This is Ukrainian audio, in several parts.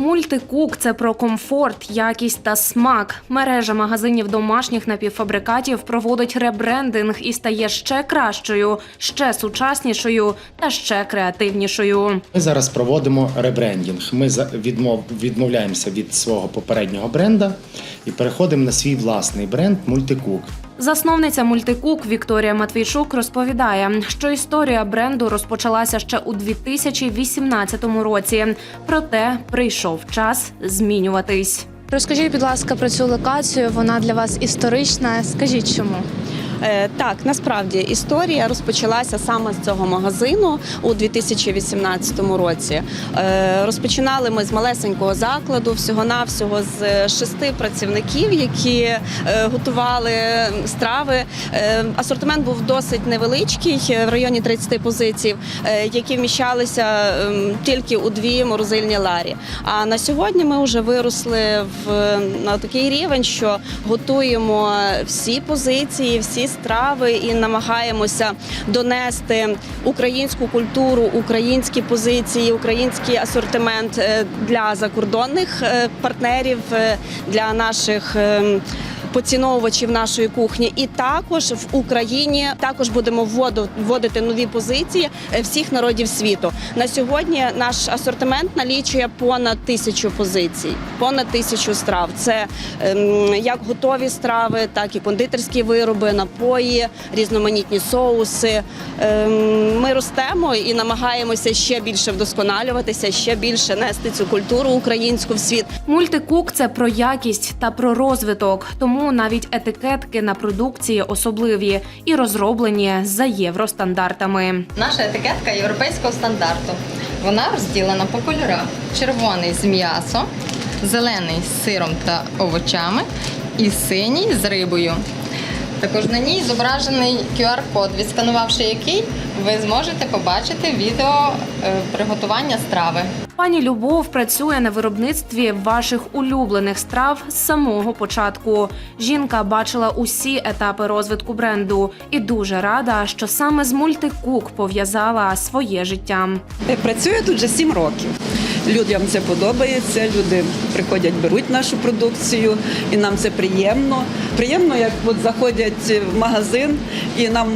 Мультикук це про комфорт, якість та смак. Мережа магазинів домашніх напівфабрикатів проводить ребрендинг і стає ще кращою, ще сучаснішою та ще креативнішою. Ми зараз проводимо ребрендінг. Ми відмов, відмовляємося від свого попереднього бренда і переходимо на свій власний бренд Мультикук. Засновниця мультикук Вікторія Матвійчук розповідає, що історія бренду розпочалася ще у 2018 році. Проте прийшов час змінюватись. Розкажіть, будь ласка, про цю локацію. Вона для вас історична. Скажіть, чому? Е, Так, насправді історія розпочалася саме з цього магазину у 2018 році. Е, Розпочинали ми з малесенького закладу, всього-навсього з шести працівників, які е, готували страви. Е, Асортимент був досить невеличкий, е, в районі 30 позицій, е, які вміщалися ем, тільки у дві морозильні ларі. А на сьогодні ми вже виросли в на такий рівень, що готуємо всі позиції, всі страви і намагаємося донести українську культуру, українські позиції, український асортимент е, для закордонних е, партнерів, е, для наших. Поціновувачів нашої кухні, і також в Україні також будемо вводити нові позиції е, всіх народів світу. На сьогодні наш асортимент налічує понад тисячу позицій, понад тисячу страв. Це ем, як готові страви, так і кондитерські вироби, напої, різноманітні соуси. Ем, ми ростемо і намагаємося ще більше вдосконалюватися, ще більше нести цю культуру українську в світ. Мультикук це про якість та про розвиток, тому навіть етикетки на продукції особливі і розроблені за євростандартами. Наша етикетка європейського стандарту. Вона розділена по кольорах: червоний з м'ясом, зелений з сиром та овочами і синій з рибою. Також на ній зображений QR-код, відсканувавши який ви зможете побачити відео е, приготування страви. Пані Любов працює на виробництві ваших улюблених страв з самого початку. Жінка бачила усі етапи розвитку бренду і дуже рада, що саме з мультикук пов'язала своє життя. Працюю тут вже 7 років. Людям це подобається, люди приходять, беруть нашу продукцію, і нам це приємно. Приємно, як от заходять в магазин і нам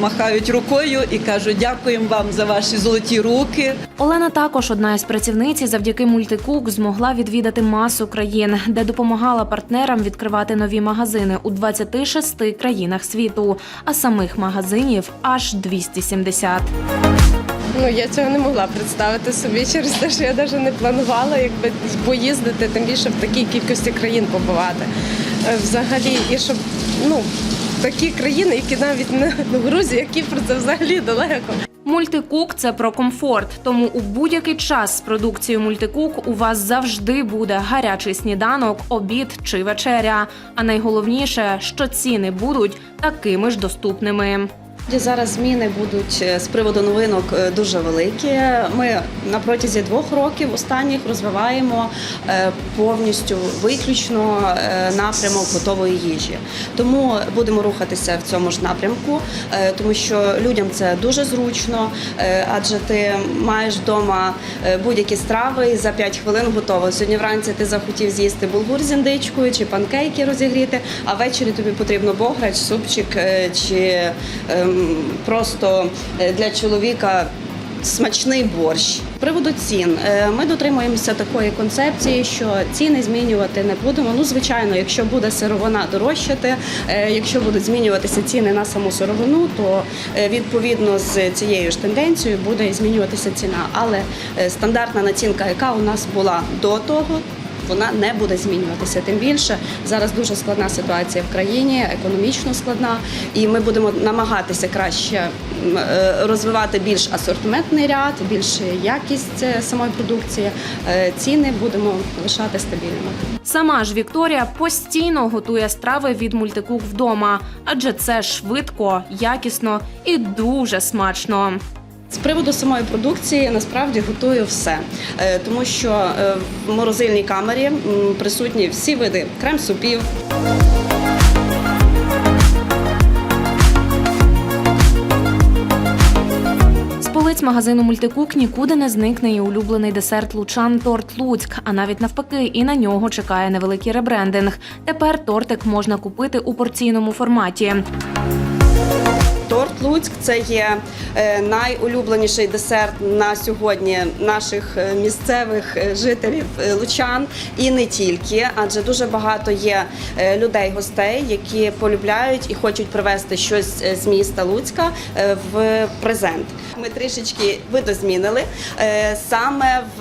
махають рукою і кажуть, дякуємо вам за ваші золоті руки. Олена також одна із працівниць завдяки мультикук змогла відвідати масу країн, де допомагала партнерам відкривати нові магазини у 26 країнах світу, а самих магазинів аж 270. Ну я цього не могла представити собі через те, що я навіть не планувала якби поїздити, тим більше в такій кількості країн побувати. Е, Взагалі, і щоб ну такі країни, які навіть не ну, Грузія, Кіпр, це взагалі далеко. Мультикук це про комфорт, тому у будь-який час з продукцією мультикук у вас завжди буде гарячий сніданок, обід чи вечеря. А найголовніше, що ціни будуть такими ж доступними. Зараз зміни будуть е, з приводу новинок е, дуже великі. Ми на протязі двох років останніх розвиваємо е, повністю виключно напрямок готової їжі. Тому будемо рухатися в цьому ж напрямку, тому що людям це дуже зручно, адже ти маєш вдома будь-які страви і за 5 хвилин готово. Сьогодні вранці ти захотів з'їсти булгур з індичкою чи панкейки розігріти, а ввечері тобі потрібно бограч, супчик чи ем, просто е, для чоловіка. Смачний борщ приводу цін. Е, Ми дотримуємося такої концепції, що ціни змінювати не будемо. Ну, звичайно, якщо буде сировина дорожчати, е, якщо будуть змінюватися ціни на саму сировину, то відповідно з цією ж тенденцією буде змінюватися ціна. Але стандартна націнка, яка у нас була до того, вона не буде змінюватися. Тим більше зараз дуже складна ситуація в країні, економічно складна, і ми будемо намагатися краще е, розвивати більш асортиментний ряд, більш якість е, самої продукції. Е, Ціни будемо лишати стабільними. Сама ж Вікторія постійно готує страви від мультикук вдома, адже це швидко, якісно і дуже смачно. З приводу самої продукції насправді готую все, Е, тому що е, в морозильній камері присутні всі види крем-супів. З спецмагазину Мультикук нікуди не зникне і улюблений десерт Лучан Торт Луцьк. А навіть навпаки, і на нього чекає невеликий ребрендинг. Тепер тортик можна купити у порційному форматі. Луцьк це є е, найулюбленіший десерт на сьогодні наших е, місцевих е, жителів лучан і не тільки, адже дуже багато є людей, гостей, які полюбляють і хочуть привезти щось з міста Луцька в презент. Ми трішечки видозмінили саме в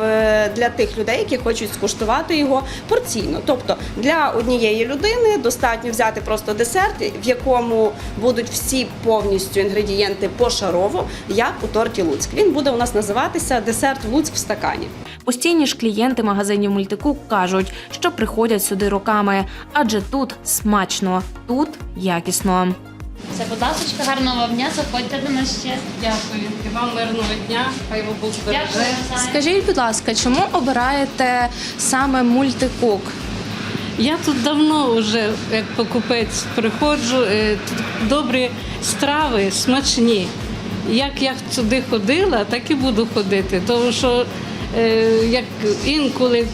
для тих людей, які хочуть скуштувати його порційно. Тобто для однієї людини достатньо взяти просто десерт, в якому будуть всі повністю інгредієнти пошарово, як у торті Луцьк. Він буде у нас називатися десерт Луцьк в стакані. Постійні ж клієнти магазинів Мультикук кажуть, що приходять сюди роками, адже тут смачно, тут якісно. Все, будь ласка, гарного вам дня, заходьте до нас ще. Дякую. І вам мирного дня. Хай вам Бог береже. Дякую. Скажіть, будь ласка, чому обираєте саме мультикук? Я тут давно вже як покупець приходжу. е, Тут добрі страви, смачні. Як я сюди ходила, так і буду ходити. Тому що е, як інколи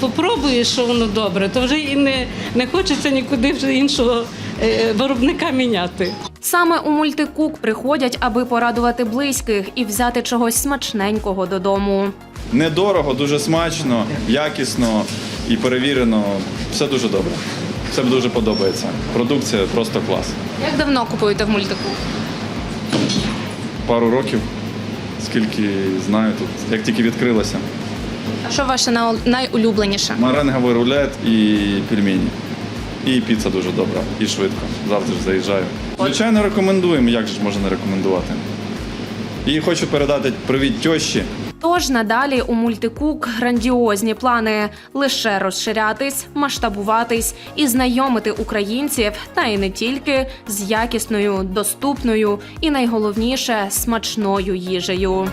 попробуєш, що воно добре, то вже і не, не хочеться нікуди вже іншого е, виробника міняти. Саме у Мультикук приходять, аби порадувати близьких і взяти чогось смачненького додому. Недорого, дуже смачно, якісно і перевірено. Все дуже добре. Все дуже подобається. Продукція просто клас. Як давно купуєте в Мультикук? Пару років, скільки знаю тут, як тільки відкрилося. А що ваше найулюбленіше? Маренговий рулет і пельмені. І піца дуже добра, і швидко. Завтра ж заїжджаю. Звичайно, рекомендуємо, як же ж можна не рекомендувати. І хочу передати привіт тьощі. Тож надалі у Мультикук грандіозні плани лише розширятись, масштабуватись і знайомити українців, та й не тільки з якісною, доступною і найголовніше смачною їжею.